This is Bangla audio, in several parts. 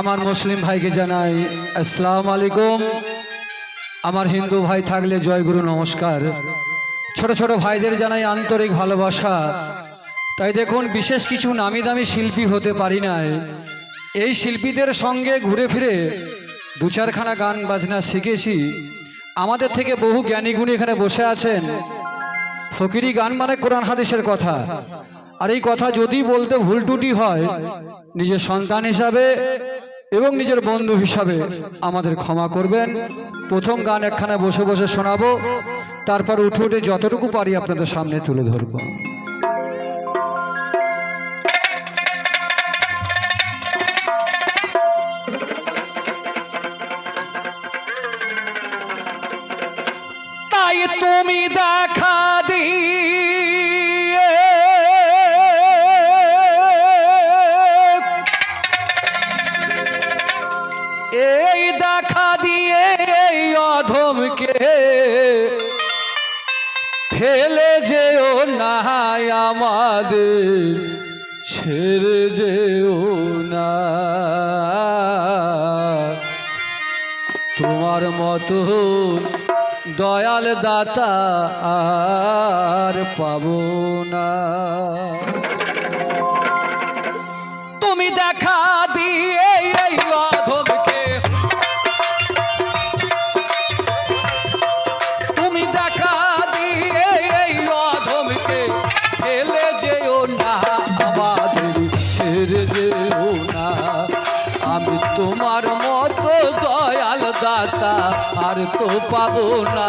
আমার মুসলিম ভাইকে জানাই, আসসালাম আলাইকুম। আমার হিন্দু ভাই থাকলে জয়গুরু নমস্কার। ছোট ছোট ভাইদের জানাই আন্তরিক ভালোবাসা। তাই দেখুন, বিশেষ কিছু নামি দামি শিল্পী হতে পারি নাই। এই শিল্পীদের সঙ্গে ঘুরে ফিরে দু চারখানা গান, বাজনা শিখেছি। আমাদের থেকে বহু জ্ঞানীগুণী এখানে বসে আছেন। ফকিরি গান মানে কোরআন হাদিসের কথা। আর এই কথা যদি বলতে ভুল টুটি হয়, নিজের সন্তান হিসাবে এবং নিজের বন্ধু হিসাবে আমাদের ক্ষমা করবেন। প্রথম গান একখানে বসে বসে শোনাবো। তারপর উঠে উঠে যতটুকু পারি আপনাদের সামনে তুলে ধরবো। তাই তুমি দেখা আমাদের ছেড়ে যেও না। তোমার মতো দয়াল দাতা আর পাবো না। তুমি দেখা দিয়ে দাতা আর তো পাবো না।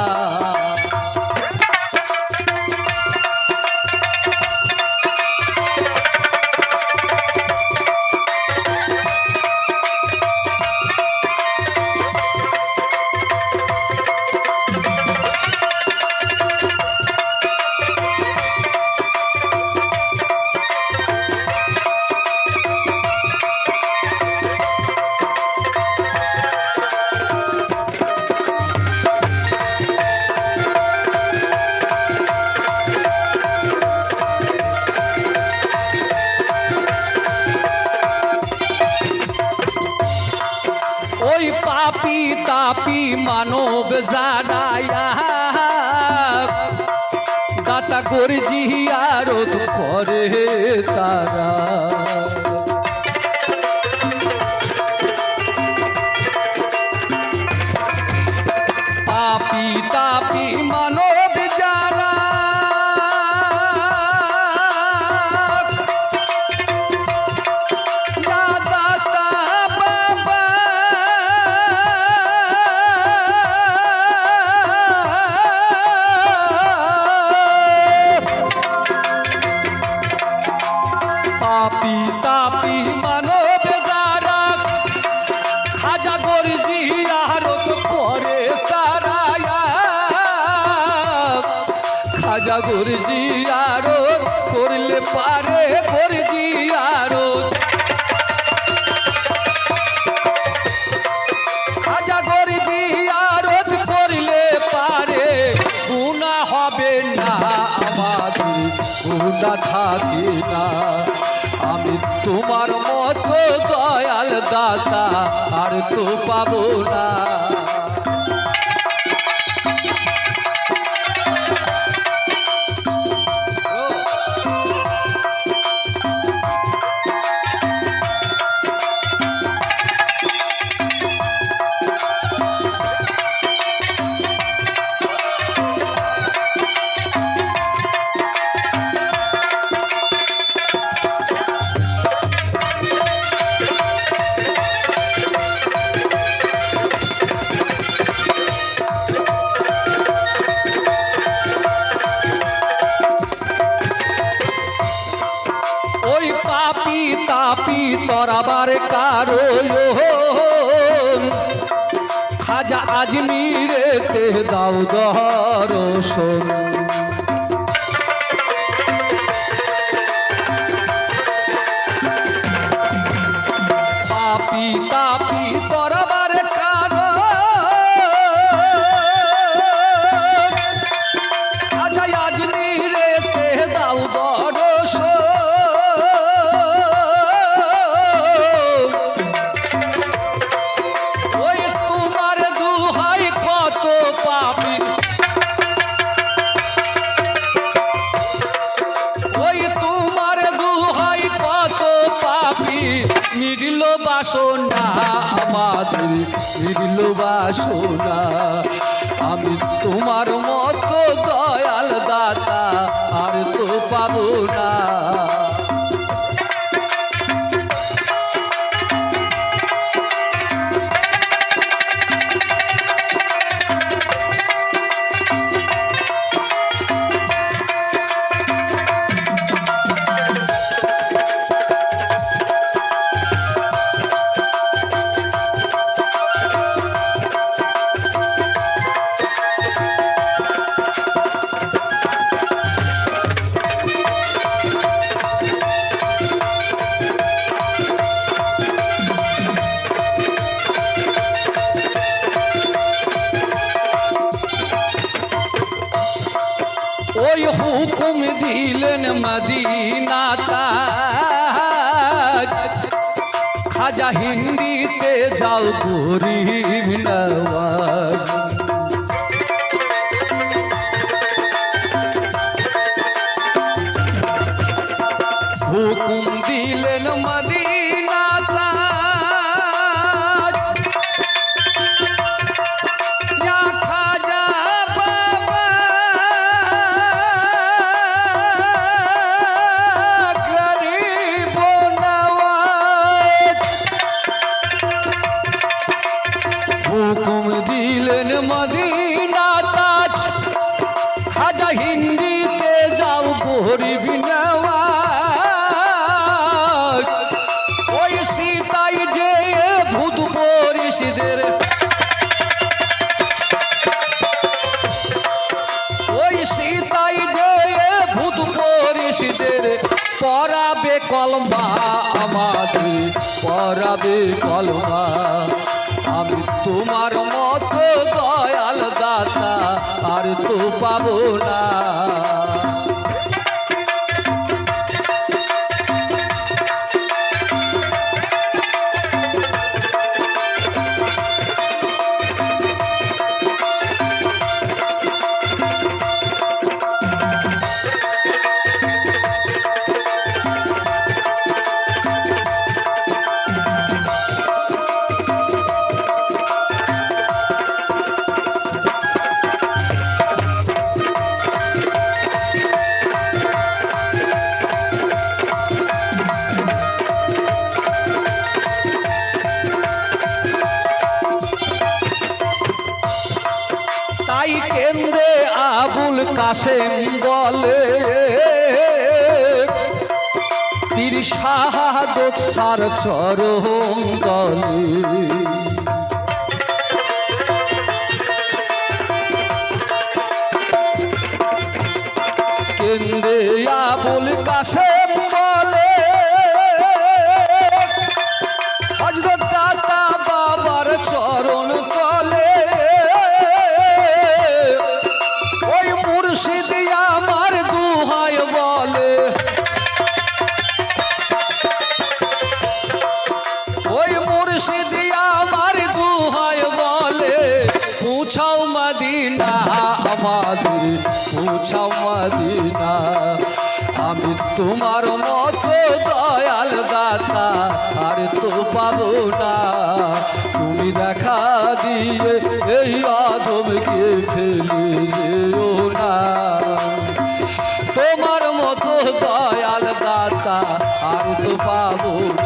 জানায়া দাতা গর্জি আরত করে তারা। খাজা গর্জি আরত করে তারা খাজা গর্জি আরত করলে পারে গর্জি আরত। খাজা গর্জি আরত করলে পারে। গুণা হবে না আমাদের গুণা তো তাপি তরাবার কারও খাজা আজমিরেতে দাও দর্শন পাপি তাপি তরাবার বাসনা আমাদের বাসনা। আমি তোমার মতো হুকুম দিলেন মদিনাতা। খাজা হিন্দিতে যাও গরিব নওয়াজ হুকুম কলমা আমাকে পড়াবে কলমা আমি তোমার মতো দয়াল দাতা আর তো পাবো না। কেন্দ্রে আবুল কাসেম বলে। পীর শাহাদত কেন্দ্রে আবুল কাসেম বলে তোমার মতো দয়াল দাতা, আর তো পাবো না। তুমি দেখা দিয়ে এই আদমকে ফেলে যেও না। তোমার মতো দয়াল দাতা, আর তো পাবোটা